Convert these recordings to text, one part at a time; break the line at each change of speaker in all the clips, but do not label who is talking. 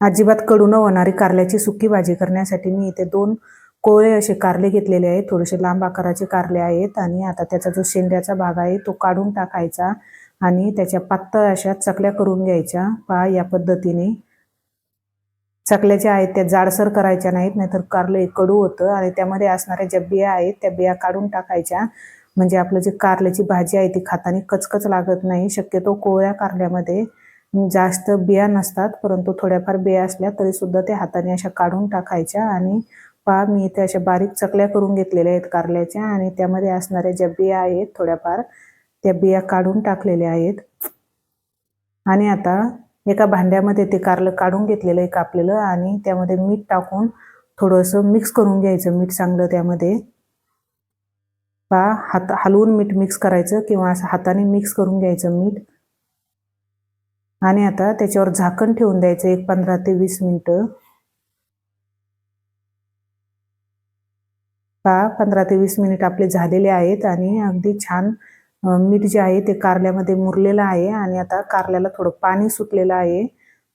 अजिबात कडू न होणारी कारल्याची सुकी भाजी करण्यासाठी मी इथे दोन कोवळे असे कारले घेतलेले आहेत. थोडेसे लांब आकाराचे कारले आहेत आणि आता त्याचा जो शेंड्याचा भाग आहे तो काढून टाकायचा आणि त्याच्या पातळ अशा चकल्या करून घ्यायच्या. पहा या पद्धतीने. चकल्या ज्या आहेत त्या जाडसर करायच्या नाहीत नाहीतर कारले कडू होतं आणि त्यामध्ये असणाऱ्या ज्या बिया आहेत त्या बिया काढून टाकायच्या. म्हणजे आपलं जे कारल्याची भाजी आहे ती खाताना कचकच लागत नाही. शक्यतो कोवळ्या कारल्यामध्ये जास्त बिया नसतात परंतु थोड्याफार बिया असल्या तरी सुद्धा त्या हाताने अशा काढून टाकायच्या आणि पहा मी इथे अशा बारीक चकल्या करून घेतलेल्या आहेत कारल्याच्या आणि त्यामध्ये असणाऱ्या ज्या बिया आहेत थोड्याफार त्या बिया काढून टाकलेल्या आहेत. आणि आता एका भांड्यामध्ये ते कारलं काढून घेतलेलं आहे कापलेलं आणि त्यामध्ये मीठ टाकून थोडंसं मिक्स करून घ्यायचं मीठ चांगलं त्यामध्ये. पहा हात हलवून मीठ मिक्स करायचं किंवा असं हाताने मिक्स करून घ्यायचं मीठ. आणि आता त्याच्यावर झाकण ठेवून द्यायचं एक पंधरा ते वीस मिनटं. पहा पंधरा ते वीस मिनिट आपले झालेले आहेत आणि अगदी छान मीठ जे आहे ते कारल्यामध्ये मुरलेलं आहे आणि आता कारल्याला थोडं पाणी सुटलेलं आहे.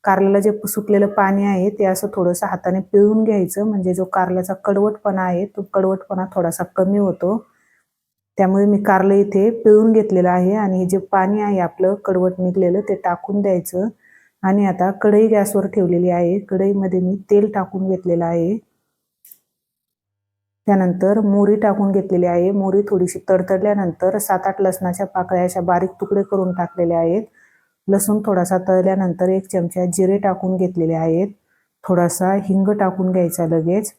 कारल्याला जे सुटलेलं पाणी आहे ते असं थोडंसं हाताने पिळून घ्यायचं म्हणजे जो कारल्याचा कडवटपणा आहे तो कडवटपणा थोडासा कमी होतो. त्यामुळे मी कारलं इथे पिळून घेतलेलं आहे आणि हे जे पाणी आहे आपलं कडवट निघलेलं ते टाकून द्यायचं. आणि आता कढई गॅसवर ठेवलेली आहे. कढईमध्ये मी तेल टाकून घेतलेलं आहे. त्यानंतर मोरी टाकून घेतलेली आहे. मोरी थोडीशी तडतडल्यानंतर सात आठ लसणाच्या पाकळ्या अशा बारीक तुकडे करून टाकलेल्या आहेत. लसूण थोडासा तळल्यानंतर एक चमचा जिरे टाकून घेतलेले आहेत. थोडासा हिंग टाकून घ्यायचा लगेच.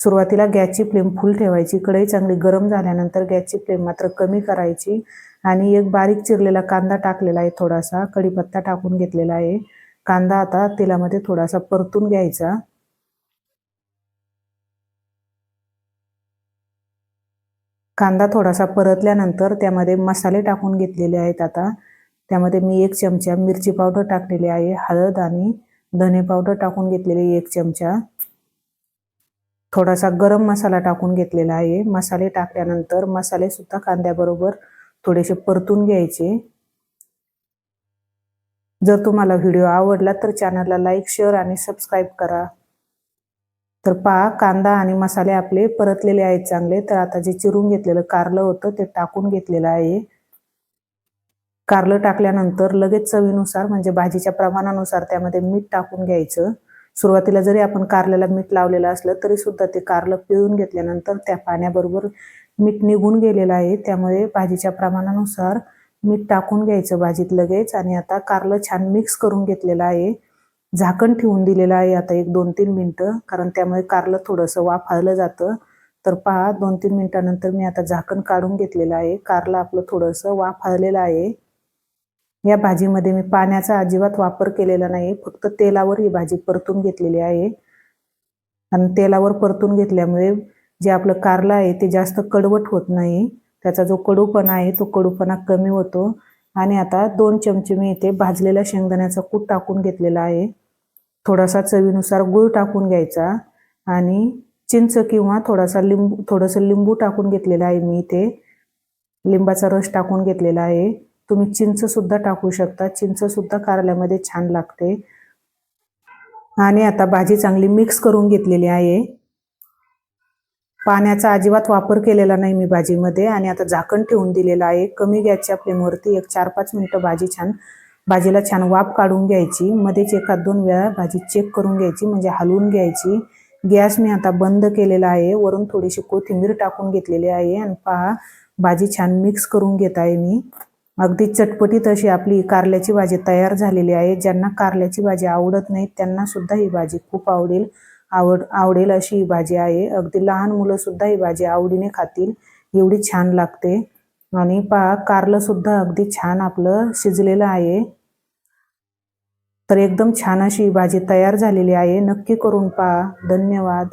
सुरुवातीला गॅसची फ्लेम फुल ठेवायची कढई चांगली गरम झाल्यानंतर गॅसची फ्लेम मात्र कमी करायची आणि एक बारीक चिरलेला कांदा टाकलेला आहे थोडासा कढीपत्ता टाकून घेतलेला आहे. कांदा आता तेलामध्ये थोडासा परतून घ्यायचा. कांदा थोडासा परतल्यानंतर त्यामध्ये मसाले टाकून घेतलेले आहेत आता. त्यामध्ये मी एक चमचा मिरची पावडर टाकलेली आहे हळद आणि धने पावडर टाकून घेतलेली एक चमचा. थोडासा गरम मसाला टाकून घेतलेला आहे. मसाले टाकल्यानंतर मसाले सुद्धा कांद्याबरोबर थोडेसे परतून घ्यायचे. जर तुम्हाला व्हिडिओ आवडला तर चॅनलला लाईक शेअर आणि सबस्क्राईब करा. तर पहा कांदा आणि मसाले आपले परतलेले आहेत चांगले. तर आता जे चिरून घेतलेलं कारलं होतं ते टाकून घेतलेलं आहे. कारलं टाकल्यानंतर लगेच चवीनुसार म्हणजे भाजीच्या प्रमाणानुसार त्यामध्ये मीठ टाकून घ्यायचं. सुरुवातीला जरी आपण कारल्याला मीठ लावलेलं असलं तरी सुद्धा ते कारलं पिळून घेतल्यानंतर त्या पाण्याबरोबर मीठ निघून गेलेलं आहे. त्यामुळे भाजीच्या प्रमाणानुसार मीठ टाकून घ्यायचं भाजीत लगेच आणि आता कारलं छान मिक्स करून घेतलेलं आहे. झाकण ठेवून दिलेलं आहे आता एक दोन तीन मिनटं कारण त्यामुळे कारलं थोडंसं वाफाळलं जातं. तर पहा दोन तीन मिनटानंतर मी आता झाकण काढून घेतलेलं आहे. कारलं आपलं थोडंसं वाफाळलेलं आहे. या भाजीमध्ये मी पाण्याचा अजिबात वापर केलेला नाही फक्त तेलावर ही भाजी परतून घेतलेली आहे. आणि तेलावर परतून घेतल्यामुळे जे आपलं कारलं आहे ते जास्त कडवट होत नाही. त्याचा जो कडूपणा आहे तो कडूपणा कमी होतो. आणि आता दोन चमचे मी इथे भाजलेल्या शेंगदाण्याचा कूट टाकून घेतलेला आहे. थोडासा चवीनुसार गूळ टाकून घ्यायचा. आणि चिंच किंवा थोडासा लिंबू थोडंसं लिंबू टाकून घेतलेलं आहे मी इथे. लिंबाचा रस टाकून घेतलेला आहे. तुम्ही चिंच सुद्धा टाकू शकता. चिंच सुद्धा कारल्यामध्ये छान लागते. आणि आता भाजी चांगली मिक्स करून घेतलेली आहे. पाण्याचा अजिबात वापर केलेला नाही मी भाजीमध्ये आणि आता झाकण ठेवून दिलेलं आहे. कमी गॅसच्या फ्लेमवरती एक चार पाच मिनटं भाजी छान भाजीला छान वाफ काढून घ्यायची. मध्येच एखाद दोन वेळा भाजी चेक करून घ्यायची म्हणजे हलवून घ्यायची. गॅस मी आता बंद केलेला आहे. वरून थोडीशी कोथिंबीर टाकून घेतलेली आहे. आणि पहा भाजी छान मिक्स करून घेत आहे मी. अगदी चटपटीत अशी आपली कारल्याची भाजी तयार झालेली आहे. ज्यांना कारल्याची भाजी आवडत नाही त्यांना सुद्धा ही भाजी खूप आवडेल. आवड आवडेल अशी ही भाजी आहे. अगदी लहान मुलं सुद्धा ही भाजी आवडीने खातील. एवढी छान लागते. आणि पहा कारलं सुद्धा अगदी छान आपलं शिजलेलं आहे. तर एकदम छान अशी भाजी तयार झालेली आहे. नक्की करून पहा. धन्यवाद.